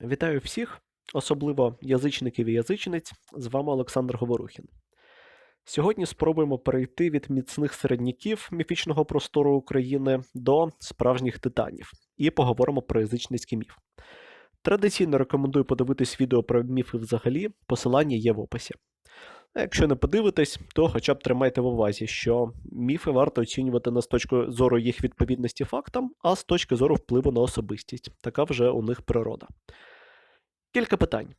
Вітаю всіх, особливо язичників і язичниць. З вами Олександр Говорухін. Сьогодні спробуємо перейти від міцних середняків міфічного простору України до справжніх титанів і поговоримо про язичницький міф. Традиційно рекомендую подивитись відео про міфи взагалі, посилання є в описі. А якщо не подивитесь, то хоча б тримайте в увазі, що міфи варто оцінювати не з точки зору їх відповідності фактам, а з точки зору впливу на особистість. Така вже у них природа. Кілька питань.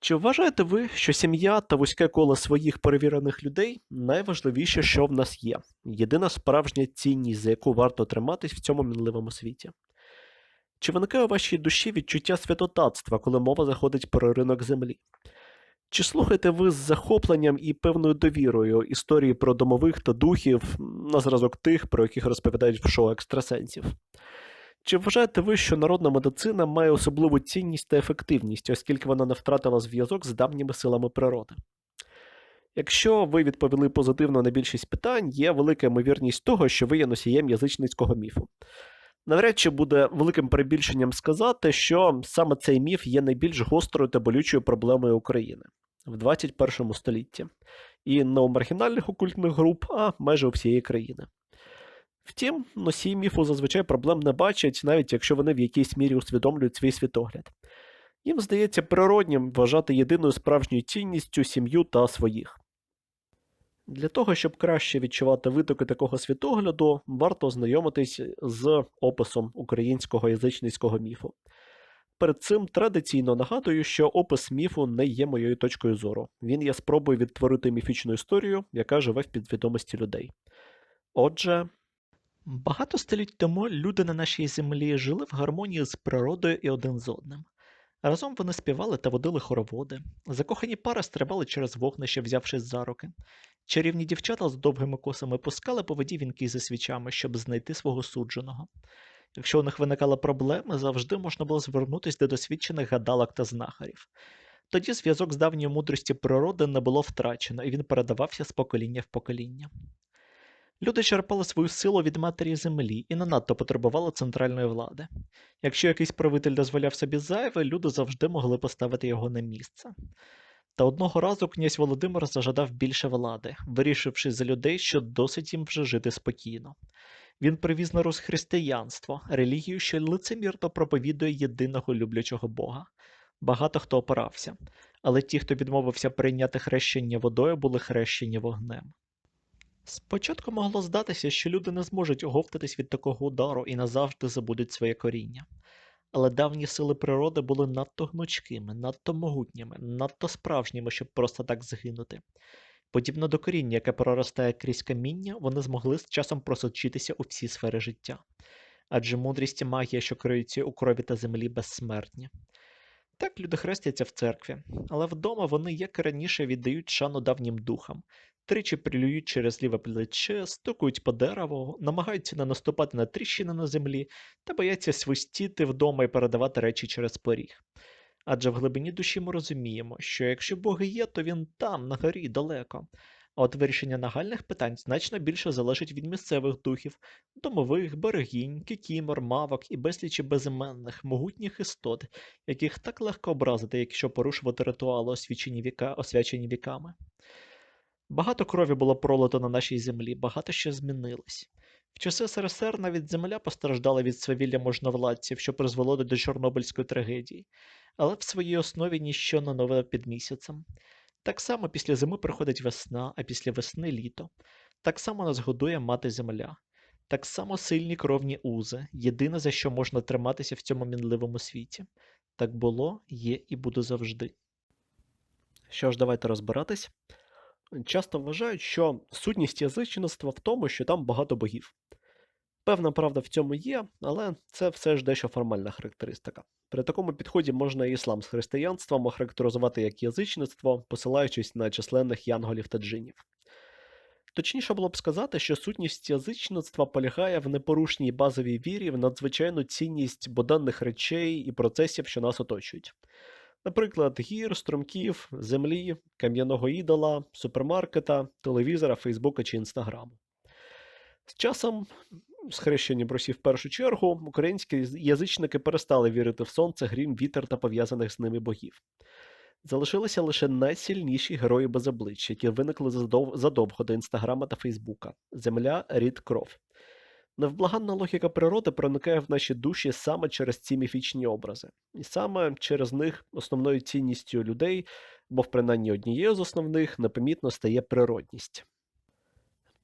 Чи вважаєте ви, що сім'я та вузьке коло своїх перевірених людей найважливіше, що в нас є? Єдина справжня цінність, за яку варто триматись в цьому мінливому світі? Чи виникає у вашій душі відчуття святотатства, коли мова заходить про ринок землі? Чи слухаєте ви з захопленням і певною довірою історії про домових та духів на зразок тих, про яких розповідають в шоу екстрасенсів? Чи вважаєте ви, що народна медицина має особливу цінність та ефективність, оскільки вона не втратила зв'язок з давніми силами природи? Якщо ви відповіли позитивно на більшість питань, є велика ймовірність того, що ви є носієм язичницького міфу. Навряд чи буде великим перебільшенням сказати, що саме цей міф є найбільш гострою та болючою проблемою України в 21 столітті, і не у маргінальних окультних груп, а майже у всієї країни. Втім, носії міфу зазвичай проблем не бачать, навіть якщо вони в якійсь мірі усвідомлюють свій світогляд. Їм здається природнім вважати єдиною справжньою цінністю сім'ю та своїх. Для того, щоб краще відчувати витоки такого світогляду, варто ознайомитись з описом українського язичницького міфу. Перед цим традиційно нагадую, що опис міфу не є моєю точкою зору. Він є спробою відтворити міфічну історію, яка живе в підвідомості людей. Отже, Багато століть тому люди на нашій землі жили в гармонії з природою і один з одним. Разом вони співали та водили хороводи. Закохані пари стрибали через вогнище, взявшись за руки. Чарівні дівчата з довгими косами пускали по воді вінки зі свічами, щоб знайти свого судженого. Якщо у них виникали проблеми, завжди можна було звернутися до досвідчених гадалок та знахарів. Тоді зв'язок з давньої мудрості природи не було втрачено, і він передавався з покоління в покоління. Люди черпали свою силу від матері землі і не надто потребували центральної влади. Якщо якийсь правитель дозволяв собі зайве, люди завжди могли поставити його на місце. Та одного разу князь Володимир зажадав більше влади, вирішивши за людей, що досить їм вже жити спокійно. Він привіз на Русь християнство, релігію, що лицемірно проповідує єдиного люблячого Бога. Багато хто опирався, але ті, хто відмовився прийняти хрещення водою, були хрещені вогнем. Спочатку могло здатися, що люди не зможуть оговтатись від такого удару і назавжди забудуть своє коріння. Але давні сили природи були надто гнучкими, надто могутніми, надто справжніми, щоб просто так згинути. Подібно до коріння, яке проростає крізь каміння, вони змогли з часом просочитися у всі сфери життя. Адже мудрість і магія, що криються у крові та землі, безсмертні. Так люди хрестяться в церкві, але вдома вони, як і раніше, віддають шану давнім духам, тричі прилюють через ліве плече, стукають по дереву, намагаються не наступати на тріщини на землі та бояться свистіти вдома і передавати речі через поріг. Адже в глибині душі ми розуміємо, що якщо Бог є, то він там, на горі, далеко. А от вирішення нагальних питань значно більше залежить від місцевих духів, домових, берегінь, кікімор, мавок і безлічі безіменних, могутніх істот, яких так легко образити, якщо порушувати ритуали, освячені, віка, освячені віками. Багато крові було пролито на нашій землі, багато що змінилось. В часи СРСР навіть земля постраждала від свавілля можновладців, що призвело до Чорнобильської трагедії, але в своїй основі ніщо не нове під місяцем. Так само після зими приходить весна, а після весни літо. Так само нас годує мати земля. Так само сильні кровні узи, єдине за що можна триматися в цьому мінливому світі. Так було, є і буде завжди. що ж, давайте розбиратись. Часто вважають, що сутність язичництва в тому, що там багато богів. Певна правда в цьому є, але це все ж дещо формальна характеристика. При такому підході можна іслам з християнством охарактеризувати як язичництво, посилаючись на численних янголів та джинів. Точніше було б сказати, що сутність язичництва полягає в непорушній базовій вірі в надзвичайну цінність буденних речей і процесів, що нас оточують. Наприклад, гір, струмків, землі, кам'яного ідола, супермаркета, телевізора, Фейсбука чи Інстаграму. З часом з хрещенням Росії в першу чергу, українські язичники перестали вірити в сонце, грім, вітер та пов'язаних з ними богів. Залишилися лише найсильніші герої без облич, які виникли задовго до інстаграма та Фейсбука: земля, рід, кров. Невблаганна логіка природи проникає в наші душі саме через ці міфічні образи, і саме через них основною цінністю людей, бо принаймні однією з основних непомітно стає природність.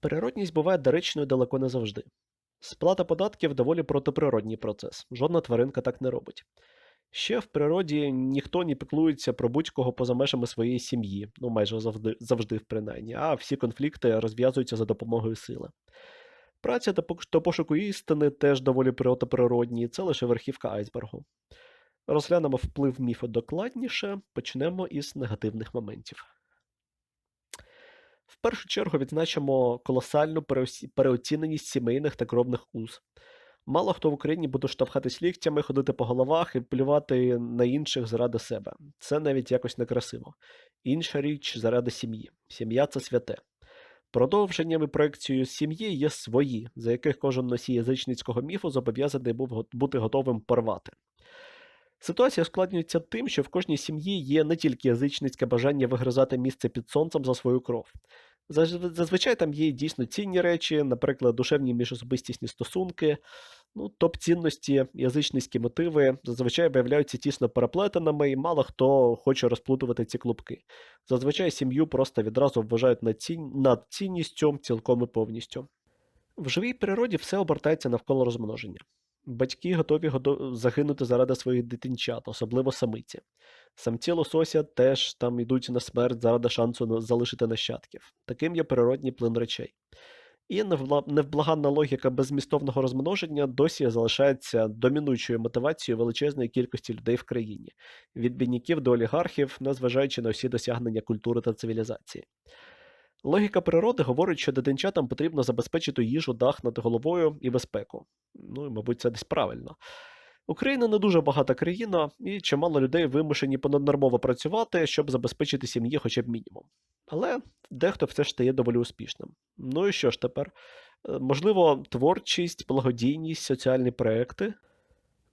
Природність буває доречною далеко не завжди. Сплата податків доволі протиприродній процес, жодна тваринка так не робить. Ще в природі ніхто не піклується про будь-кого поза межами своєї сім'ї, ну майже завжди, завжди принаймні, а всі конфлікти розв'язуються за допомогою сили. Праця та пошуку істини теж доволі протиприродні, це лише верхівка айсбергу. Розглянемо вплив міфу докладніше, почнемо із негативних моментів. В першу чергу відзначимо колосальну переоціненість сімейних та кровних уз. Мало хто в Україні буде штовхатись ліктями, ходити по головах і плювати на інших заради себе. Це навіть якось некрасиво. Інша річ заради сім'ї. Сім'я це святе. Продовженням і проекцією сім'ї є свої, за яких кожен носій язичницького міфу зобов'язаний був бути готовим порвати. Ситуація складнюється тим, що в кожній сім'ї є не тільки язичницьке бажання вигризати місце під сонцем за свою кров. Заз- Зазвичай там є дійсно цінні речі, наприклад, душевні міжособистісні стосунки, ну, топ-цінності, язичницькі мотиви зазвичай виявляються тісно переплетеними, і мало хто хоче розплутувати ці клубки. Зазвичай сім'ю просто відразу вважають над, цін... над цінністю цілком і повністю. В живій природі все обертається навколо розмноження. Батьки готові загинути заради своїх дитинчат, особливо самиці. Самці лосося теж там йдуть на смерть заради шансу залишити нащадків. Таким є природній плин речей. І невблаганна логіка беззмістовного розмноження досі залишається домінуючою мотивацією величезної кількості людей в країні, від бідняків до олігархів, незважаючи на всі досягнення культури та цивілізації. Логіка природи говорить, що дитинчатам потрібно забезпечити їжу, дах над головою і безпеку. Ну і, мабуть, це десь правильно. Україна не дуже багата країна, і чимало людей вимушені понаднормово працювати, щоб забезпечити сім'ї хоча б мінімум. Але дехто все ж стає доволі успішним. Ну і що ж тепер? Е, Можливо, творчість, благодійність, соціальні проекти.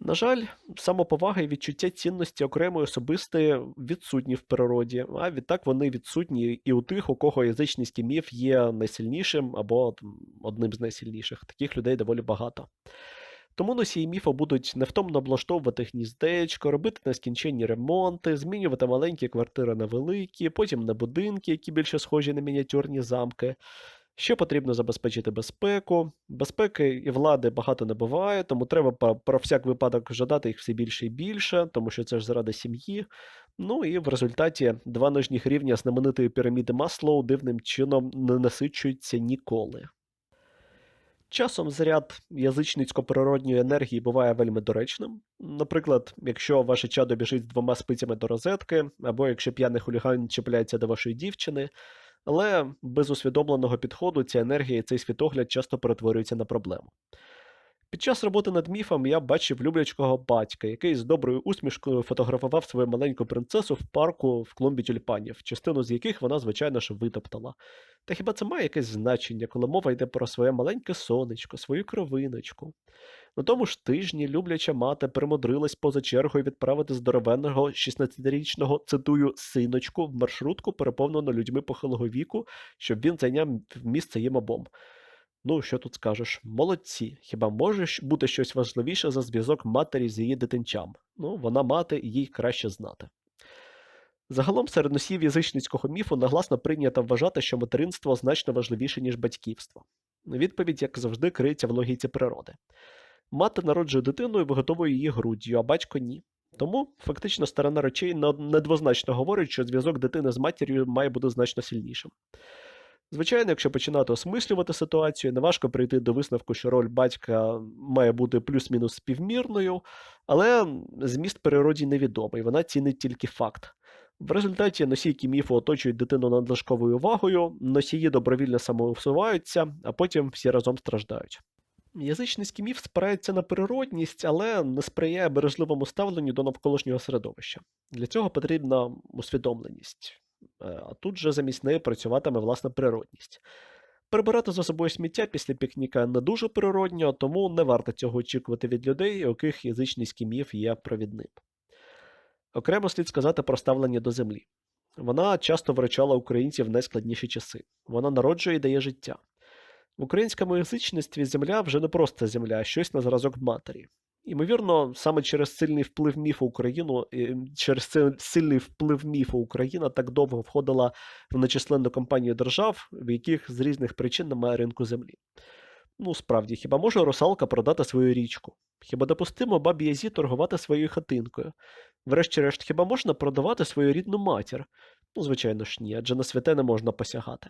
На жаль, самоповага і відчуття цінності окремої особистої відсутні в природі, а відтак вони відсутні і у тих, у кого язичницький міф є найсильнішим або одним з найсильніших. Таких людей доволі багато. Тому носії міфу будуть невтомно облаштовувати гніздечко, робити нескінченні ремонти, змінювати маленькі квартири на великі, потім на будинки, які більше схожі на мініатюрні замки. Ще потрібно забезпечити безпеку. Безпеки і влади багато не буває, тому треба про, всяк випадок жадати їх все більше і більше, тому що це ж заради сім'ї. Ну і в результаті два нижніх рівня знаменитої піраміди Маслоу дивним чином не насичуються ніколи. Часом заряд язичницько-природньої енергії буває вельми доречним. Наприклад, якщо ваше чадо біжить з двома спицями до розетки, або якщо п'яний хуліган чіпляється до вашої дівчини, але без усвідомленого підходу ця енергія і цей світогляд часто перетворюються на проблему. Під час роботи над міфом я бачив люблячого батька, який з доброю усмішкою фотографував свою маленьку принцесу в парку в клумбі тюльпанів, частину з яких вона, звичайно ж, витоптала. Та хіба це має якесь значення, коли мова йде про своє маленьке сонечко, свою кровиночку? На тому ж тижні любляча мати примудрилась поза чергою відправити здоровенного 16-річного, цитую, синочку в маршрутку, переповнену людьми похилого віку, щоб він зайняв місце їм обом. Ну, що тут скажеш? Молодці. Хіба може бути щось важливіше за зв'язок матері з її дитинчам? Ну, вона мати, їй краще знати. Загалом серед носіїв язичницького міфу нагласно прийнято вважати, що материнство значно важливіше, ніж батьківство. Відповідь, як завжди, криється в логіці природи. Мати народжує дитину і виготовує її груддю, а батько ні. Тому фактично сторона речей недвозначно говорить, що зв'язок дитини з матір'ю має бути значно сильнішим. Звичайно, якщо починати осмислювати ситуацію, неважко прийти до висновку, що роль батька має бути плюс-мінус співмірною, але зміст природі невідомий, вона цінить тільки факт. В результаті носійки міфу оточують дитину надлишковою увагою, носії добровільно самоусуваються, а потім всі разом страждають. Язичницький міф спирається на природність, але не сприяє бережливому ставленню до навколишнього середовища. Для цього потрібна усвідомленість. Е, А тут же замість неї працюватиме власна природність. Прибирати за собою сміття після пікніка не дуже природньо, тому не варто цього очікувати від людей, яких язичницький міф є провідним. Окремо слід сказати про ставлення до землі. Вона часто вручала українців в найскладніші часи. Вона народжує і дає життя. В українському язичництві земля вже не просто земля, а щось на зразок матері. Ймовірно, саме через сильний вплив міфу Україну, через сильний вплив міфу Україна так довго входила в нечисленну компанію держав, в яких з різних причин немає ринку землі. Ну, справді, хіба може русалка продати свою річку? Хіба допустимо бабі Язі торгувати своєю хатинкою? Врешті-решт, хіба можна продавати свою рідну матір? Ну, звичайно ж ні, адже на святе не можна посягати.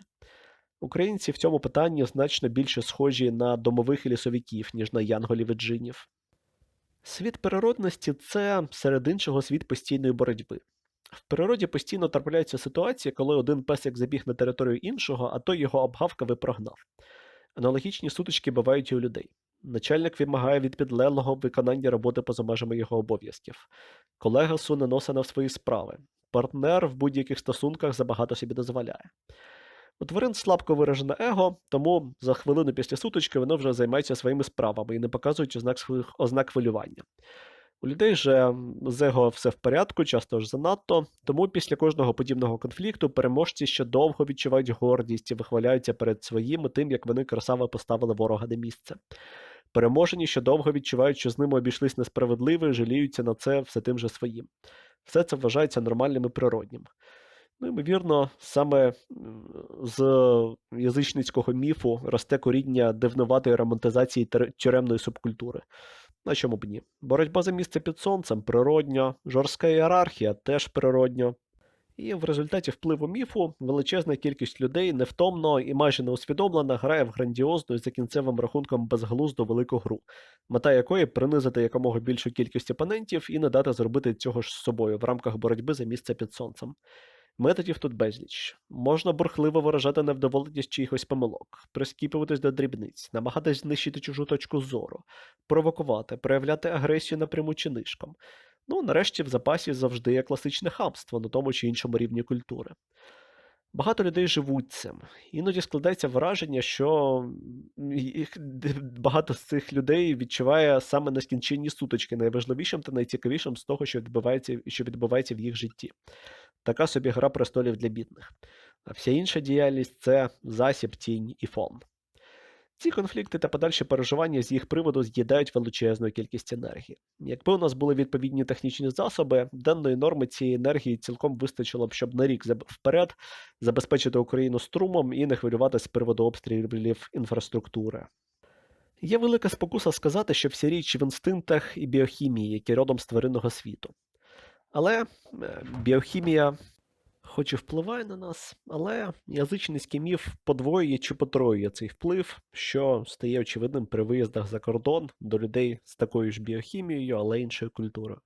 Українці в цьому питанні значно більше схожі на домових і лісовиків, ніж на янголів і джинів. Світ природності це, серед іншого, світ постійної боротьби. В природі постійно трапляються ситуації, коли один песик забіг на територію іншого, а той його обгавкав і прогнав. Аналогічні сутички бувають і у людей. Начальник вимагає від підлеглого виконання роботи поза межами його обов'язків. Колега суне носа на свої справи. Партнер в будь-яких стосунках забагато собі дозволяє. У тварин слабко виражене его, тому за хвилину після сутички воно вже займається своїми справами і не показують ознак, своїх- ознак хвилювання. У людей же з его все в порядку, часто ж занадто, тому після кожного подібного конфлікту переможці ще довго відчувають гордість і вихваляються перед своїм тим, як вони красаво поставили ворога на місце. Переможені ще довго відчувають, що з ними обійшлись несправедливо і жаліються на це все тим же своїм. Все це вважається нормальним і природнім. Ну, ймовірно, саме з язичницького міфу росте коріння дивноватої романтизації тюремної субкультури. На чому б ні? Боротьба за місце під сонцем природньо, жорстка ієрархія теж природньо. І в результаті впливу міфу величезна кількість людей невтомно і майже неусвідомлено грає в грандіозну і за кінцевим рахунком безглузду велику гру, мета якої принизити якомога більшу кількість опонентів і не дати зробити цього ж з собою в рамках боротьби за місце під сонцем. Методів тут безліч. Можна бурхливо виражати невдоволеність чиїхось помилок, прискіпуватись до дрібниць, намагатись знищити чужу точку зору, провокувати, проявляти агресію напряму чи нишком. Ну, нарешті, в запасі завжди є класичне хамство на тому чи іншому рівні культури. Багато людей живуть цим. Іноді складається враження, що їх, багато з цих людей відчуває саме нескінченні сутички, найважливішим та найцікавішим з того, що відбувається, що відбувається в їх житті. Така собі гра престолів для бідних. А вся інша діяльність це засіб, тінь і фон. Ці конфлікти та подальші переживання з їх приводу з'їдають величезну кількість енергії. Якби у нас були відповідні технічні засоби, денної норми цієї енергії цілком вистачило б, щоб на рік вперед забезпечити Україну струмом і не хвилюватися з приводу обстрілів інфраструктури. Є велика спокуса сказати, що вся річ в інстинктах і біохімії, які родом з тваринного світу. Але е, біохімія хоч і впливає на нас, але язичницький міф подвоює чи потроює цей вплив, що стає очевидним при виїздах за кордон до людей з такою ж біохімією, але іншою культурою.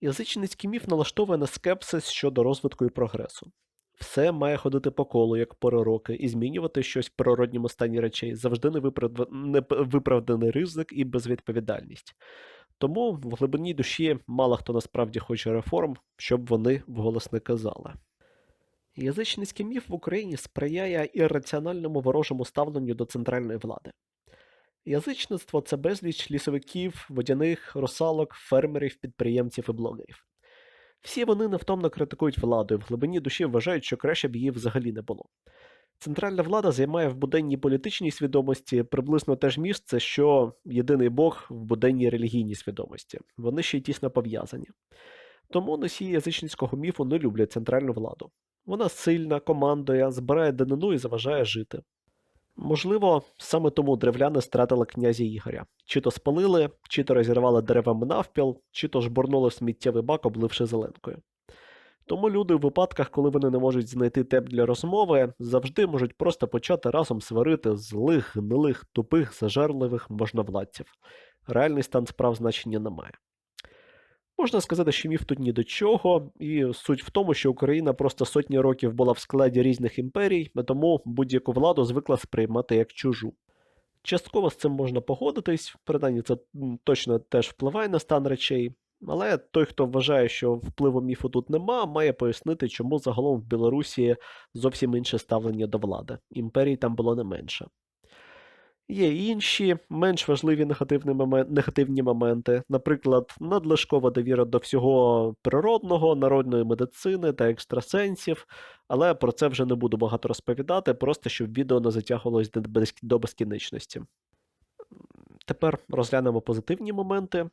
Язичницький міф налаштовує на скепсис щодо розвитку і прогресу. Все має ходити по колу, як пори роки, і змінювати щось в природньому стані речей завжди невиправд- невиправданий ризик і безвідповідальність. Тому в глибині душі мало хто насправді хоче реформ, щоб вони вголос не казали. Язичницький міф в Україні сприяє ірраціональному ворожому ставленню до центральної влади. Язичництво це безліч лісовиків, водяних, русалок, фермерів, підприємців і блогерів. Всі вони невтомно критикують владу і в глибині душі вважають, що краще б її взагалі не було. Центральна влада займає в буденній політичній свідомості приблизно те ж місце, що єдиний Бог в буденній релігійній свідомості. Вони ще й тісно пов'язані. Тому носії язичницького міфу не люблять центральну владу. Вона сильна, командує, збирає данину і заважає жити. Можливо, саме тому древляни стратили князя Ігоря. Чи то спалили, чи то розірвали деревами навпіл, чи то жбурнули в сміттєвий бак, обливши зеленкою. Тому люди у випадках, коли вони не можуть знайти тем для розмови, завжди можуть просто почати разом сварити злих, гнилих, тупих, зажерливих можновладців. Реальний стан справ значення не має. Можна сказати, що міф тут ні до чого, і суть в тому, що Україна просто сотні років була в складі різних імперій, тому будь-яку владу звикла сприймати як чужу. Частково з цим можна погодитись, принаймні це точно теж впливає на стан речей. Але той, хто вважає, що впливу міфу тут нема, має пояснити, чому загалом в Білорусі зовсім інше ставлення до влади. Імперій там було не менше. Є інші менш важливі негативні, момен- негативні моменти, наприклад, надлишкова довіра до всього природного, народної медицини та екстрасенсів, але про це вже не буду багато розповідати, просто щоб відео не затягувалось до безкінечності. Тепер розглянемо позитивні моменти.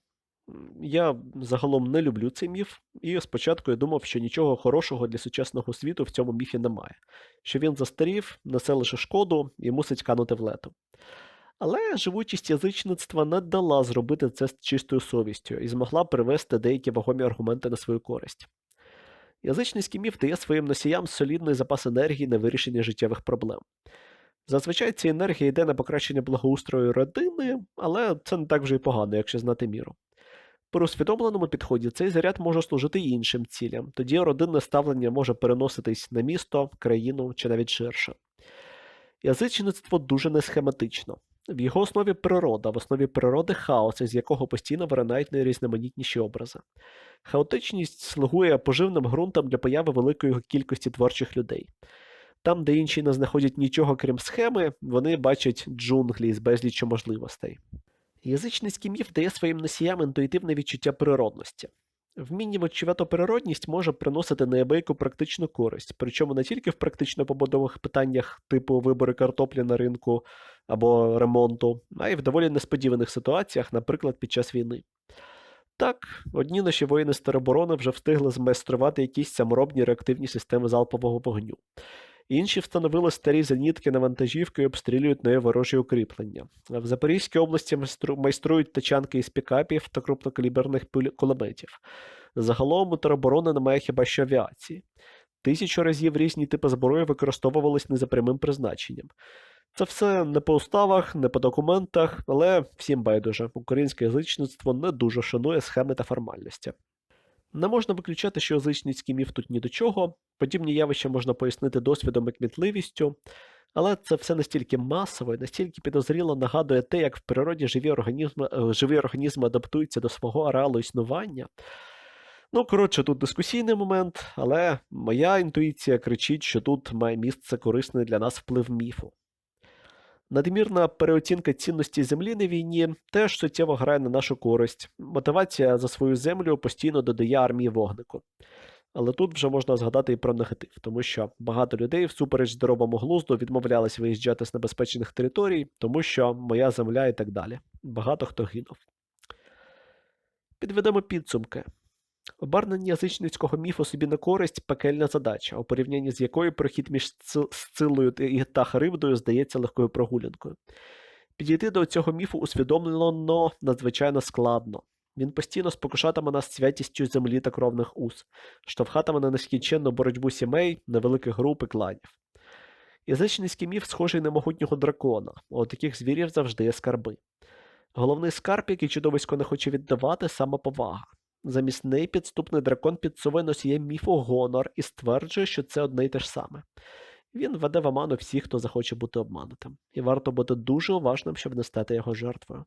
Я загалом не люблю цей міф, і спочатку я думав, що нічого хорошого для сучасного світу в цьому міфі немає, що він застарів, несе лише шкоду і мусить канути в лету. Але живучість язичництва не дала зробити це з чистою совістю і змогла привести деякі вагомі аргументи на свою користь. Язичницький міф дає своїм носіям солідний запас енергії на вирішення життєвих проблем. Зазвичай ця енергія йде на покращення благоустрою родини, але це не так вже й погано, якщо знати міру. При усвідомленому підході цей заряд може служити іншим цілям, тоді родинне ставлення може переноситись на місто, країну чи навіть ширше. Язичництво дуже несхематично. В його основі природа, в основі природи хаос, із якого постійно виринають найрізноманітніші образи. Хаотичність слугує поживним ґрунтом для появи великої кількості творчих людей. Там, де інші не знаходять нічого крім схеми, вони бачать джунглі з безліччю можливостей. Язичницький міф дає своїм носіям інтуїтивне відчуття природності. Вміння відчувати природність може приносити неабияку практичну користь, причому не тільки в практично побудових питаннях типу вибору картоплі на ринку або ремонту, а й в доволі несподіваних ситуаціях, наприклад, під час війни. Так, одні наші воїни тероборони вже встигли змайструвати якісь саморобні реактивні системи залпового вогню. Інші встановили старі зенітки на вантажівки і обстрілюють нею ворожі укріплення. В Запорізькій області майструють тачанки із пікапів та крупнокаліберних кулеметів. Загалом у тероборони немає хіба що авіації. Тисячу разів різні типи зброї використовувались не за прямим призначенням. Це все не по уставах, не по документах, але всім байдуже. Українське язичництво не дуже шанує схеми та формальності. Не можна виключати, що язичницький міф тут ні до чого, подібні явища можна пояснити досвідом і кмітливістю, але це все настільки масово і настільки підозріло нагадує те, як в природі живі організми, е, живі організми адаптуються до свого ареалу існування. Ну, коротше, тут дискусійний момент, але моя інтуїція кричить, що тут має місце корисний для нас вплив міфу. Надмірна переоцінка цінності землі на війні теж суттєво грає на нашу користь. Мотивація за свою землю постійно додає армії вогнику. Але тут вже можна згадати і про негатив, тому що багато людей всупереч здоровому глузду відмовлялись виїжджати з небезпечних територій, тому що моя земля і так далі. Багато хто гинув. Підведемо підсумки. Обернення язичницького міфу собі на користь пекельна задача, у порівнянні з якою прохід між Сци- Сцилою та Харибдою здається легкою прогулянкою. Підійти до цього міфу усвідомлено надзвичайно складно. Він постійно спокушатиме нас святістю землі та кровних уз, штовхатиме на нескінченну боротьбу сімей, невеликих груп і кланів. Язичницький міф схожий на могутнього дракона, у таких звірів завжди є скарби. Головний скарб, який чудовисько не хоче віддавати, самоповага. Замість неї підступний дракон підсовує носієм міфу гонор і стверджує, що це одне й те ж саме. Він веде в оману всіх, хто захоче бути обманутим, і варто бути дуже уважним, щоб не стати його жертвою.